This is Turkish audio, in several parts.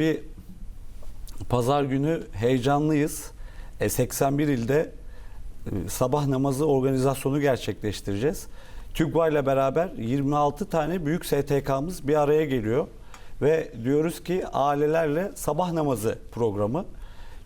Bir pazar günü heyecanlıyız. E, 81 ilde e, sabah namazı organizasyonu gerçekleştireceğiz. TÜGVA ile beraber 26 tane büyük STK'mız bir araya geliyor. Ve diyoruz ki ailelerle sabah namazı programı.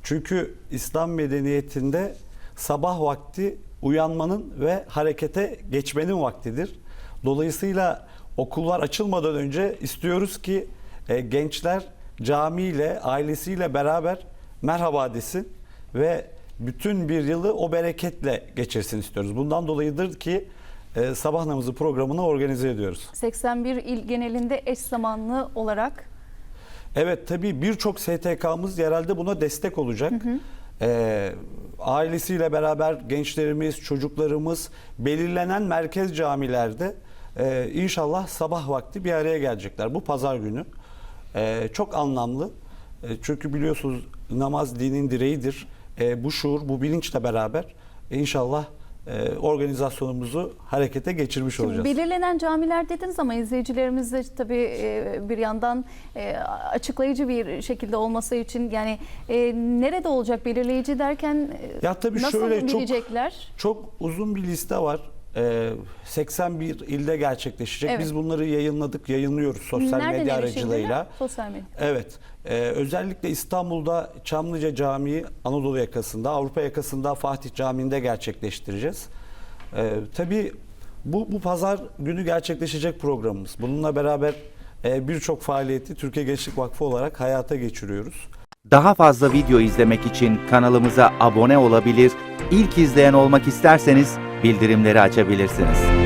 Çünkü İslam medeniyetinde sabah vakti uyanmanın ve harekete geçmenin vaktidir. Dolayısıyla okullar açılmadan önce istiyoruz ki e, gençler camiyle, ailesiyle beraber merhaba desin ve bütün bir yılı o bereketle geçirsin istiyoruz. Bundan dolayıdır ki e, sabah namazı programını organize ediyoruz. 81 il genelinde eş zamanlı olarak Evet tabii birçok STK'mız yerelde buna destek olacak. Ee, ailesiyle beraber gençlerimiz, çocuklarımız belirlenen merkez camilerde e, inşallah sabah vakti bir araya gelecekler. Bu pazar günü. Ee, çok anlamlı. E, çünkü biliyorsunuz namaz dinin direğidir. E, bu şuur, bu bilinçle beraber inşallah e, organizasyonumuzu harekete geçirmiş Şimdi olacağız. belirlenen camiler dediniz ama izleyicilerimiz de tabii e, bir yandan e, açıklayıcı bir şekilde olması için yani e, nerede olacak belirleyici derken e, Ya tabii nasıl şöyle çok- bilecekler? Çok uzun bir liste var. Ee, 81 ilde gerçekleşecek. Evet. Biz bunları yayınladık, yayınlıyoruz sosyal Nereden medya aracılığıyla. Sosyal medya. Evet. Ee, özellikle İstanbul'da Çamlıca Camii Anadolu yakasında, Avrupa yakasında Fatih Camii'nde gerçekleştireceğiz. Ee, tabii bu, bu pazar günü gerçekleşecek programımız. Bununla beraber e, birçok faaliyeti Türkiye Gençlik Vakfı olarak hayata geçiriyoruz. Daha fazla video izlemek için kanalımıza abone olabilir, ilk izleyen olmak isterseniz bildirimleri açabilirsiniz.